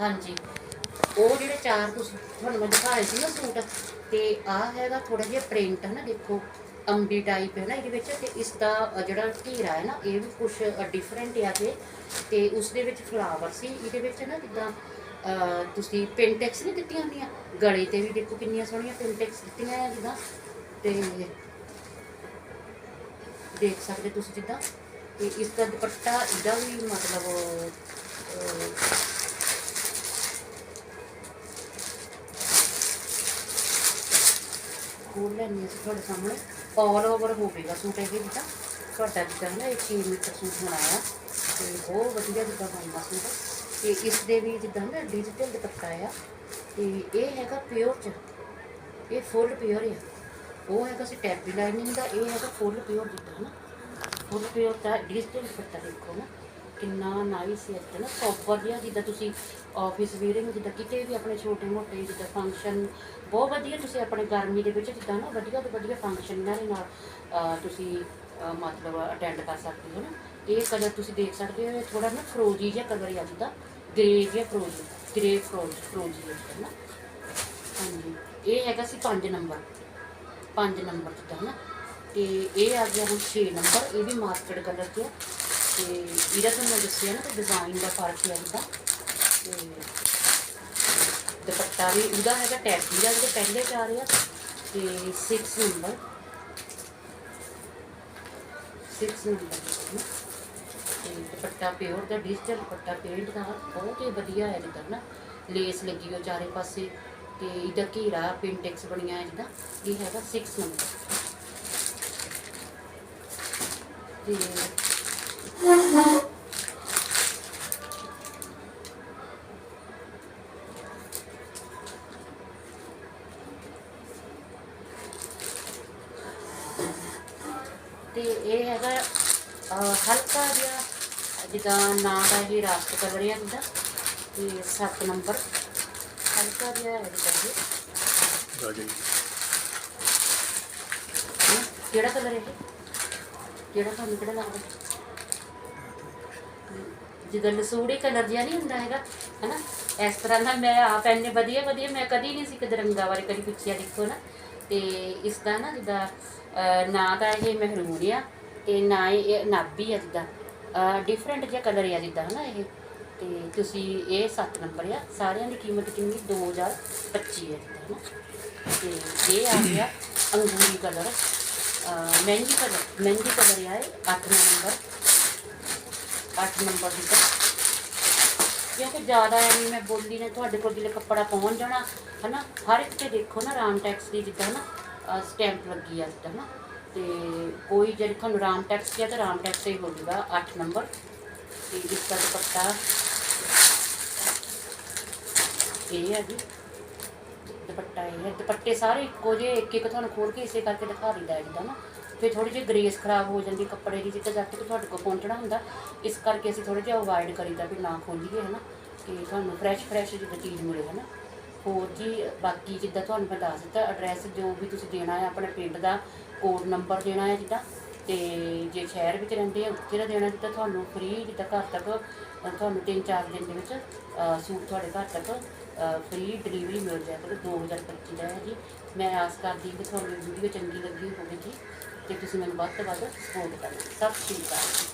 ਹਾਂਜੀ। ਉਹ ਜਿਹੜੇ ਚਾਰ ਤੁਸੀਂ ਤੁਹਾਨੂੰ ਮੈਂ ਦਿਖਾਏ ਸੀ ਨਾ ਸੂਟ, ਤੇ ਆਹ ਹੈਗਾ ਥੋੜਾ ਜਿਹਾ ਪ੍ਰਿੰਟ ਹੈ ਨਾ, ਦੇਖੋ, ਅੰਬੀ ਟਾਈਪ ਹੈ ਨਾ ਇਹਦੇ ਵਿੱਚ, ਤੇ ਇਸ ਦਾ ਜਿਹੜਾ ਘੇਰਾ ਹੈ ਨਾ, ਇਹ ਵੀ ਕੁਝ ਡਿਫਰੈਂਟ ਆ ਤੇ ਤੇ ਉਸ ਦੇ ਵਿੱਚ ਫਲਾਵਰ ਸੀ। ਇਹਦੇ ਵਿੱਚ ਨਾ ਜਿੱਦਾਂ ਤੁਸੀਂ ਪਿੰਟੈਕਸ ਨਹੀਂ ਦਿੱਤੀਆਂ ਹੁੰਦੀਆਂ? ਗਲੇ ਤੇ ਵੀ ਦੇਖੋ ਕਿੰਨੀਆਂ ਸੋਹਣੀਆਂ ਪਿੰਟੈਕਸ ਦਿੱਤੀਆਂ ਆ ਜਿੱਦਾਂ, ਤੇ ਦੇਖ ਸਕਦੇ ਤੁਸੀਂ ਜਿੱਦਾਂ, ਤੇ ਇਸ ਦਾ ਦੁਪੱਟਾ ਇਹਦਾ ਵੀ ਮਤਲਬ ਖੋਲ ਲੈਣੀ ਸੀ ਤੁਹਾਡੇ ਸਾਹਮਣੇ ਆਲ ਓਵਰ ਹੋਵੇਗਾ ਸੂਟ ਇਹ ਜਿੱਦਾਂ। ਤੁਹਾਡਾ ਜਿੱਦਾਂ ਨਾ ਇਹ 6 ਮੀਟਰ ਸੂਟ ਬਣਾਇਆ ਆ ਤੇ ਬਹੁਤ ਵਧੀਆ ਜਿੱਦਾਂ ਬਣਦਾ ਸੂਟ ਤੇ ਇਸ ਦੇ ਵੀ ਜਿੱਦਾਂ ਨਾ ਡਿਜੀਟਲ ਦੁਪੱਟਾ ਆ ਤੇ ਇਹ ਹੈਗਾ ਪਿਓਰ ਚ। ਇਹ ਫੁੱਲ ਪਿਓਰ ਆ। ਉਹ ਹੈਗਾ ਸੀ ਟੈਪੀ ਲਾਈਨਿੰਗ ਦਾ, ਇਹ ਹੈਗਾ ਫੁੱਲ ਪਿਓਰ ਜਿੱਦਾਂ ਨਾ। ਫੁੱਲ ਪਿਓਰ ਦਾ ਡਿਜੀਟਲ ਦੁਪੱਟਾ ਦੇਖੋ ਨਾ। ਕਿੰਨਾ ਨਾਈਸ ਹੈ ਤੇ ਨਾ ਸੌਫਟ ਜਿਹਾ, ਜਿੱਦਾਂ ਤੁਸੀਂ ਆਫਿਸ ਵੀਅਰਿੰਗ ਜਿੱਦਾਂ ਕਿਤੇ ਵੀ ਆਪਣੇ ਛੋਟੇ ਮੋਟੇ, ਜਿੱਦਾਂ ਫੰਕਸ਼ਨ ਬਹੁਤ ਵਧੀਆ ਤੁਸੀਂ ਆਪਣੇ ਗਰਮੀ ਦੇ ਵਿੱਚ ਜਿੱਦਾਂ ਨਾ ਵਧੀਆ ਤੋਂ ਵਧੀਆ ਫੰਕਸ਼ਨ ਇਹਨਾਂ ਦੇ ਨਾਲ ਤੁਸੀਂ ਮਤਲਬ ਅਟੈਂਡ ਕਰ ਸਕਦੇ ਹੋ ਨਾ। ਇਹ ਕਲਰ ਤੁਸੀਂ ਦੇਖ ਸਕਦੇ ਹੋ ਥੋੜਾ ਨਾ ਫਰੋਜੀ ਜਿਹਾ ਕਲਰ ਆ ਜਿੱਦਾਂ ਗ੍ਰੇ ਜਿਹਾ ਫਰੋਜੀ ਗ੍ਰੇ ਫਰੋਜ ਫਰੋਜੀ ਜਿਹਾ ਨਾ। ਹਾਂਜੀ, ਇਹ ਹੈਗਾ ਸੀ 5 ਨੰਬਰ 5 ਨੰਬਰ ਜਿੱਦਾਂ ਨਾ। ਤੇ ਇਹ ਆ ਗਿਆ ਹੁਣ 6 ਨੰਬਰ ਇਹ ਵੀ ਮਾਸਟਰਡ ਕਲਰ 'ਚ ਤੇ ਇਹਦਾ ਤੁਹਾਨੂੰ ਦੱਸਿਆ ਨਾ ਕਿ ਡਿਜ਼ਾਈਨ ਦਾ ਫ਼ਰਕ ਹੈ ਇਹਦਾ। ਤੇ ਦੁਪੱਟਾ ਵੀ ਉਹਦਾ ਹੈਗਾ ਟੈਪੀ ਦਾ ਜਿਹੜੇ ਪਹਿਲੇ ਚ ਆ ਰਿਹਾ ਤੇ 6 ਨੰਬਰ 6 ਨੰਬਰ ਤੇ ਦੁਪੱਟਾ ਪਿਓਰ ਦਾ ਡਿਜੀਟਲ ਦੁਪੱਟਾ ਪੇਂਟ ਦਾ, ਬਹੁਤ ਹੀ ਵਧੀਆ ਹੈ ਜਿੱਦਾਂ ਨਾ। ਲੇਸ ਲੱਗੀ ਹੋ ਚਾਰੇ ਪਾਸੇ ਤੇ ਇਹਦਾ ਘੇਰਾ ਪਿੰਟੈਕਸ ਬਣਿਆ ਹੈ ਜਿੱਦਾਂ ਇਹ ਹੈਗਾ 6 ਨੰਬਰ ਤੇ ਤੇ ਇਹ ਹੈਗਾ ਹਲਕਾ ਜਿਹਾ ਜਿੱਦਾਂ ਨਾਂ ਦਾ ਇਹ ਰਾਸਟ ਕਲਰ ਹੈ ਜਿੱਦਾਂ ਤੇ 7 ਨੰਬਰ। ਹਲਕਾ ਜਿਹਾ ਹੈ ਜਿੱਦਾਂ ਇਹ? ਕਿਹੜਾ ਕਲਰ ਹੈ ਕਿਹੜਾ ਤੁਹਾਨੂੰ ਕਿਹੜਾ ਲੱਗਦਾ? ਜਿੱਦਾਂ ਲਸੂੜੀ ਕਲਰ ਜਿਹਾ ਨਹੀਂ ਹੁੰਦਾ ਹੈਗਾ, ਹਨਾ? ਇਸ ਤਰ੍ਹਾਂ ਦਾ ਮੈਂ ਆਪ ਐਨੇ ਵਧੀਆ ਵਧੀਆ ਮੈਂ ਕਦੀ ਨਹੀਂ ਸੀ ਕਦੇ ਰੰਗਾਂ ਬਾਰੇ ਕਦੀ ਪੁੱਛਿਆ, ਦੇਖੋ ਨਾ। ਤੇ ਇਸ ਦਾ ਨਾ ਜਿੱਦਾਂ ਨਾ ਤਾਂ ਇਹ ਮਹਿਰੂਨ ਆ ਤੇ ਨਾ ਇਹ ਨਾਭੀ ਆ ਜਿੱਦਾਂ। ਡਿਫਰੈਂਟ ਜਿਹਾ ਕਲਰ ਆ ਜਿੱਦਾਂ, ਹਨਾ ਇਹ। ਤੇ ਤੁਸੀਂ ਇਹ 7 ਨੰਬਰ ਆ। ਸਾਰਿਆਂ ਦੀ ਕੀਮਤ ਕਿੰਨੀ? 2025 ਹੈ ਜਿੱਦਾਂ, ਹਨਾ? ਤੇ ਇਹ ਆ ਗਿਆ ਅੰਗੂਰੀ ਕਲਰ ਮਹਿੰਗੀ ਕਲਰ ਮਹਿੰਗੀ ਕਲਰ ਆ ਇਹ 8 ਨੰਬਰ 8 ਨੰਬਰ ਦੀ ਤਾਂ। ਕਿਉਂਕਿ ਜ਼ਿਆਦਾ ਐਵੇਂ ਮੈਂ ਬੋਲੀ ਨੇ, ਤੁਹਾਡੇ ਕੋਲ ਜਿਲੇ ਕੱਪੜਾ ਪਹੁੰਚ ਜਾਣਾ, ਹਨਾ? ਹਰ ਇੱਕ ਤੇ ਦੇਖੋ ਨਾ, ਰਾਮ ਟੈਕਸ ਦੀ ਜਿੱਦਾਂ ਨਾ ਸਟੈਂਪ ਲੱਗੀ ਆ ਜਿੱਦਾਂ ਨਾ। ਤੇ ਕੋਈ ਜਿਹੜੀ ਤੁਹਾਨੂੰ ਰਾਮ ਟੈਕਸ ਕਿਹਾ ਤਾਂ ਰਾਮ ਟੈਕਸ ਹੀ ਹੋਊਗਾ 8 ਨੰਬਰ। ਤੇ ਇਸ ਦਾ ਦੁਪੱਟਾ ਇਹ ਹੈ ਜੀ। ਦੁਪੱਟਾ ਇਹ ਹੈ ਦੁਪੱਟੇ ਸਾਰੇ ਇੱਕੋ ਜਿਹੇ ਇੱਕ ਇੱਕ ਤੁਹਾਨੂੰ ਖੋਲ ਕੇ ਇਸੇ ਕਰਕੇ ਦਿਖਾ ਦਿੰਦਾ ਹੈ ਜਿੱਦਾਂ ਨਾ। ਫਿਰ ਥੋੜੀ ਜਿਹੀ ਗ੍ਰੇਸ ਖਰਾਬ ਹੋ ਜਾਂਦੀ ਕੱਪੜੇ ਦੀ ਜਿੱਦਾਂ ਜਦ ਤੱਕ ਤੁਹਾਡੇ ਕੋਲ ਪਹੁੰਚਣਾ ਹੁੰਦਾ। ਇਸ ਕਰਕੇ ਅਸੀਂ ਥੋੜਾ ਜਿਹਾ ਅਵੋਇਡ ਕਰੀਦਾ ਵੀ ਨਾ ਖੋਲੀਏ ਨਾ ਕਿ ਤੁਹਾਨੂੰ ਫਰੈਸ਼ ਫਰੈਸ਼ ਜਿੱਦਾਂ ਚੀਜ਼ ਮਿਲੇ ਹੈ ਨਾ ਹੋਰ ਜੀ, ਬਾਕੀ ਜਿੱਦਾਂ ਤੁਹਾਨੂੰ ਮੈਂ ਦੱਸ ਦਿੱਤਾ ਐਡਰੈਸ ਜੋ ਵੀ ਤੁਸੀਂ ਦੇਣਾ ਹੈ, ਆਪਣੇ ਪਿੰਡ ਦਾ ਕੋਡ ਨੰਬਰ ਦੇਣਾ ਹੈ ਜਿੱਦਾਂ। ਤੇ ਜੇ ਸ਼ਹਿਰ ਵਿੱਚ ਰਹਿੰਦੇ ਆ ਉੱਥੇ ਦਾ ਦੇਣਾ, ਜਿੱਦਾਂ ਤੁਹਾਨੂੰ ਫ੍ਰੀ ਜਿੱਦਾਂ ਘਰ ਤੱਕ ਤੁਹਾਨੂੰ 3-4 ਦਿਨ ਦੇ ਵਿੱਚ ਸੂਟ ਤੁਹਾਡੇ ਘਰ ਤੱਕ ਫ੍ਰੀ ਡਿਲੀਵਰੀ ਮਿਲ ਜਾਇਆ ਕਰੇ 2025 ਦਾ ਹੈ ਜੀ। ਮੈਂ ਆਸ ਕਰਦੀ ਹਾਂ ਕਿ ਤੁਹਾਨੂੰ ਵੀਡੀਓ ਚੰਗੀ ਲੱਗੀ ਹੋਵੇਗੀ। ਤੇ ਤੁਸੀਂ ਮੈਨੂੰ ਵੱਧ ਤੋਂ ਵੱਧ ਸਪੋਰਟ ਕਰਨਾ। ਸਤਿ ਸ਼੍ਰੀ ਅਕਾਲ।